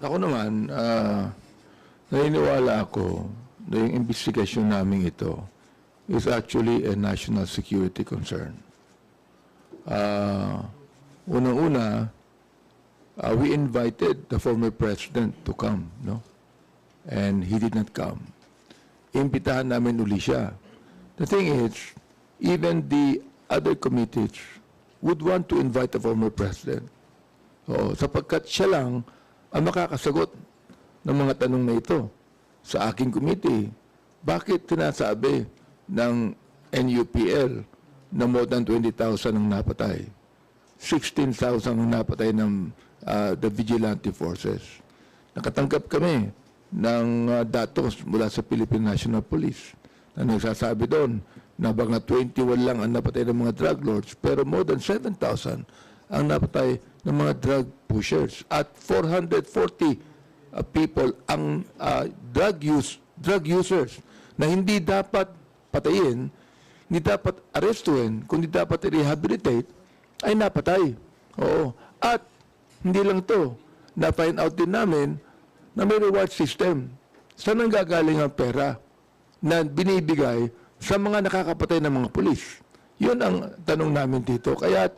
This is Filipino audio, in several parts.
Ako naman, ah, naniniwala ako na yung investigasyon namin ito is actually a national security concern. Ah, Unang-una, ah, we invited the former president to come, no? And he did not come. Imbitahan namin uli siya. The thing is, even the other committees would want to invite the former president. Oo, sapagkat siya lang ang makakasagot ng mga tanong na ito sa aking committee. Bakit sinasabi ng NUPL na more than 20,000 ang napatay? 16,000 ang napatay ng ah, the vigilante forces. Nakatanggap kami ng ah, datos mula sa Philippine National Police na nagsasabi doon na mga 21 lang ang napatay ng mga drug lords pero more than 7,000 ang napatay ng mga drug pushers at 440 uh, people ang uh, drug use drug users na hindi dapat patayin, hindi dapat arestuhin, kundi dapat i-rehabilitate ay napatay. Oo. At hindi lang to, na-find out din namin na may reward system. Saan ang gagaling ang pera na binibigay sa mga nakakapatay ng mga pulis? Yun ang tanong namin dito. Kaya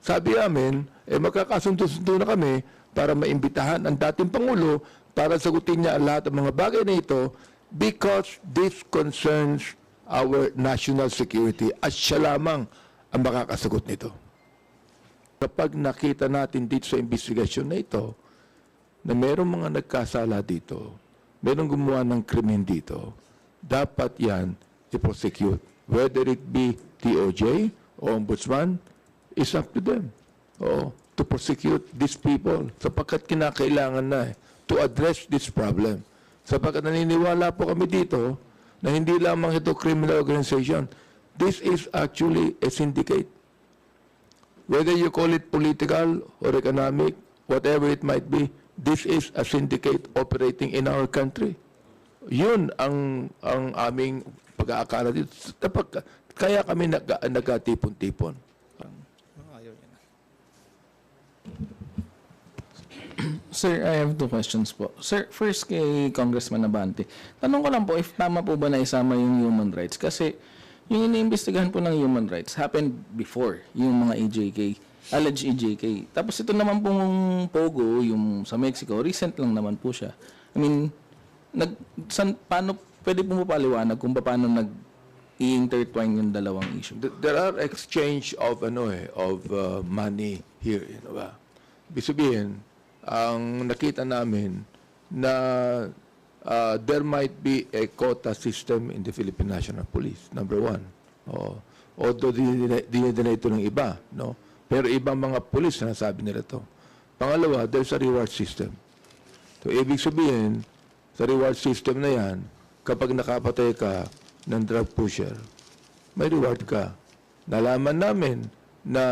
sabi namin, eh magkakasundo-sundo na kami para maimbitahan ang dating Pangulo para sagutin niya lahat ng mga bagay na ito because this concerns our national security at siya lamang ang makakasagot nito. Kapag nakita natin dito sa investigasyon na ito, na merong mga nagkasala dito, merong gumawa ng krimen dito, dapat yan i-prosecute. Whether it be TOJ o Ombudsman, is up to them. Oo, to prosecute these people sapagkat kinakailangan na eh, to address this problem. Sapagkat naniniwala po kami dito na hindi lamang ito criminal organization. This is actually a syndicate whether you call it political or economic, whatever it might be, this is a syndicate operating in our country. Yun ang ang aming pag-aakala dito. Kaya kami nag, nagkatipon-tipon. Sir, I have two questions po. Sir, first kay Congressman Abante. Tanong ko lang po if tama po ba na isama yung human rights? Kasi yung iniimbestigahan po ng human rights happened before yung mga EJK, alleged EJK. Tapos ito naman pong Pogo, yung sa Mexico, recent lang naman po siya. I mean, nag, san, paano, pwede po mo paliwanag kung paano nag i-intertwine yung dalawang issue? Th- There are exchange of ano eh, of uh, money here, you know ba? Sabihin, ang nakita namin na uh, there might be a quota system in the Philippine National Police, number one. Oh, although dinideny ito ng iba, no? Pero ibang mga police na sabi nila to. Pangalawa, there's a reward system. So, ibig sabihin, sa reward system na yan, kapag nakapatay ka ng drug pusher, may reward ka. Nalaman namin na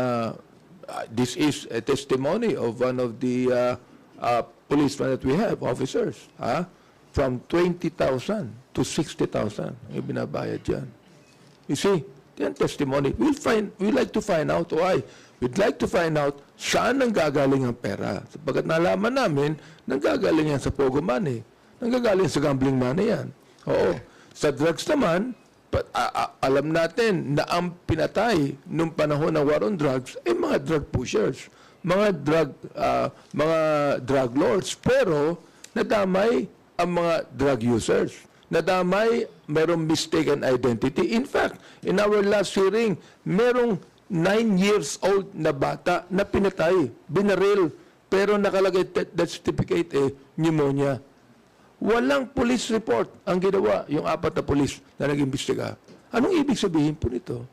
uh, this is a testimony of one of the uh, uh, policemen that we have, officers, ha? from 20,000 to 60,000 yung binabayad dyan. You see, yan testimony. We'll find, we like to find out why. We'd like to find out saan nang gagaling ang pera. Sapagkat nalaman namin, nang gagaling yan sa Pogo money. Nang gagaling sa gambling money yan. Oo. Sa drugs naman, pa- a- a- alam natin na ang pinatay nung panahon ng war on drugs ay mga drug pushers, mga drug ah, mga drug lords, pero nadamay ang mga drug users. Nadamay, merong mistaken identity. In fact, in our last hearing, merong 9 years old na bata na pinatay, binaril, pero nakalagay that certificate eh, pneumonia. Walang police report ang ginawa yung apat na police na nag-imbestiga. Anong ibig sabihin po nito?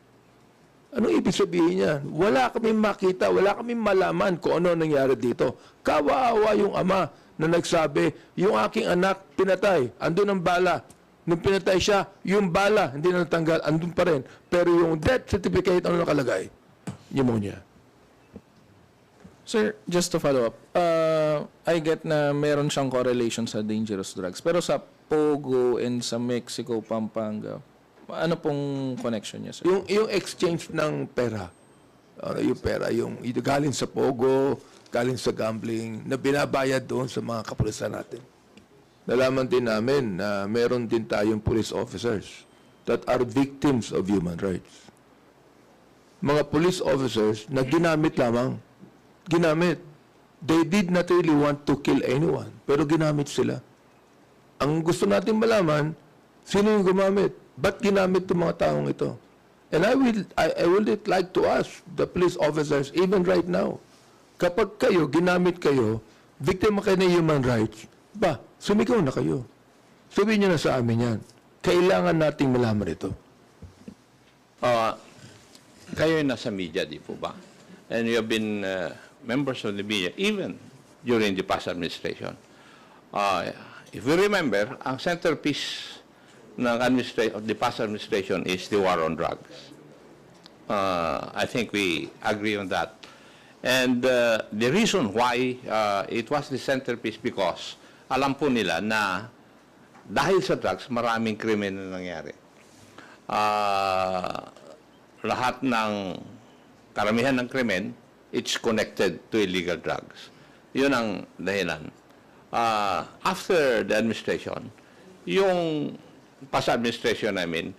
Anong ibig sabihin niyan? Wala kaming makita, wala kaming malaman kung ano nangyari dito. Kawawa yung ama na nagsabi, yung aking anak pinatay, andun ang bala. Nung pinatay siya, yung bala hindi na natanggal, andun pa rin. Pero yung death certificate, ano nakalagay? Pneumonia. Sir, just to follow up, uh, I get na meron siyang correlation sa dangerous drugs. Pero sa Pogo and sa Mexico, Pampanga, ano pong connection niya, sir? Yung, yung exchange ng pera, ano, yung pera, yung, galing sa Pogo, galing sa gambling na binabayad doon sa mga kapulisan natin. Nalaman din namin na meron din tayong police officers that are victims of human rights. Mga police officers na ginamit lamang. Ginamit. They did not really want to kill anyone, pero ginamit sila. Ang gusto natin malaman, sino yung gumamit? Ba't ginamit itong mga taong ito? And I will, I, I would like to ask the police officers, even right now, kapag kayo, ginamit kayo, biktima kayo ng human rights, ba, sumigaw na kayo. Sabihin nyo na sa amin yan. Kailangan nating malaman ito. Uh, kayo ay nasa media, di po ba? And you have been uh, members of the media, even during the past administration. Uh, if we remember, ang centerpiece ng administra- of the past administration is the war on drugs. Uh, I think we agree on that. And uh, the reason why uh, it was the centerpiece because alam po nila na dahil sa drugs, maraming krimen na nangyari. Ah, lahat ng karamihan ng krimen, it's connected to illegal drugs. Yun ang dahilan. Ah, after the administration, yung past administration namin,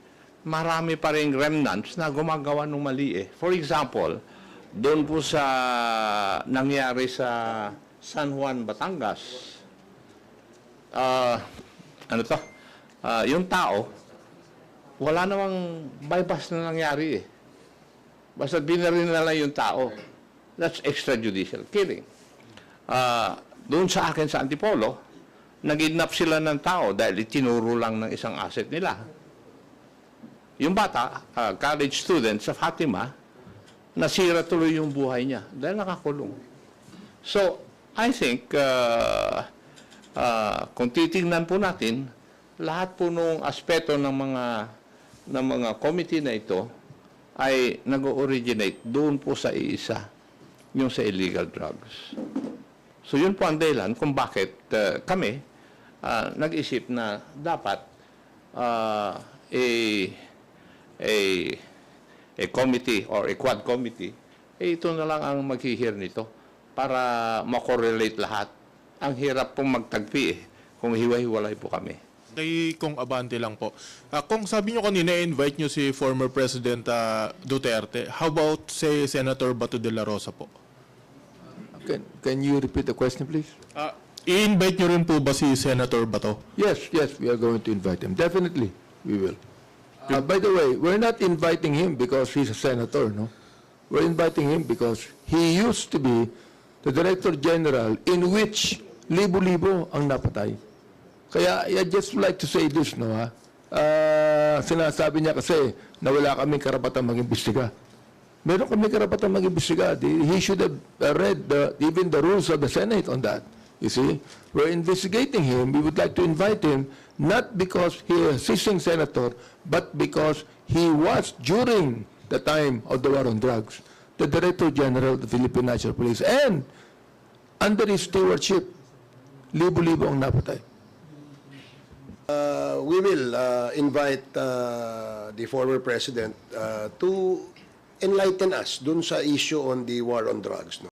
marami pa rin remnants na gumagawa ng mali eh. For example, doon po sa nangyari sa San Juan, Batangas, ah, ano to? Ah, yung tao, wala namang bypass na nangyari eh. Basta binarin na lang yung tao. That's extrajudicial killing. Ah, doon sa akin sa Antipolo, nag-kidnap sila ng tao dahil itinuro lang ng isang asset nila. Yung bata, ah, college student sa Fatima, nasira tuloy yung buhay niya dahil nakakulong. So, I think, uh, uh, kung titingnan po natin, lahat po nung aspeto ng mga ng mga committee na ito ay nag-originate doon po sa iisa, yung sa illegal drugs. So yun po ang dahilan kung bakit uh, kami uh, nag-isip na dapat uh, a, a, a committee or a quad committee, eh, ito na lang ang maghihir nito para makorelate lahat. Ang hirap pong magtagpi eh, kung hiwa-hiwalay po kami. Kay Kong Abante lang po. Ah, kung sabi nyo kanina, invite nyo si former President ah, Duterte, how about, say, Senator Bato de la Rosa po? Can, can you repeat the question, please? Ah, i-invite nyo rin po ba si Senator Bato? Yes, yes, we are going to invite him. Definitely, we will. Uh, by the way, we're not inviting him because he's a senator, no? We're inviting him because he used to be the Director General in which libo-libo ang napatay. Kaya I just like to say this, no, ha? Ah, sinasabi niya kasi na wala kaming karapatan mag-imbestiga. Meron kami karapatan mag-imbestiga. He should have uh, read the, even the rules of the Senate on that. You see, we're investigating him. We would like to invite him, not because he is a sitting senator, but because he was, during the time of the war on drugs, the Director General of the Philippine National Police. And under his stewardship, libo-libo ang napatay. Uh, we will uh, invite uh, the former president uh, to enlighten us dun sa issue on the war on drugs. No?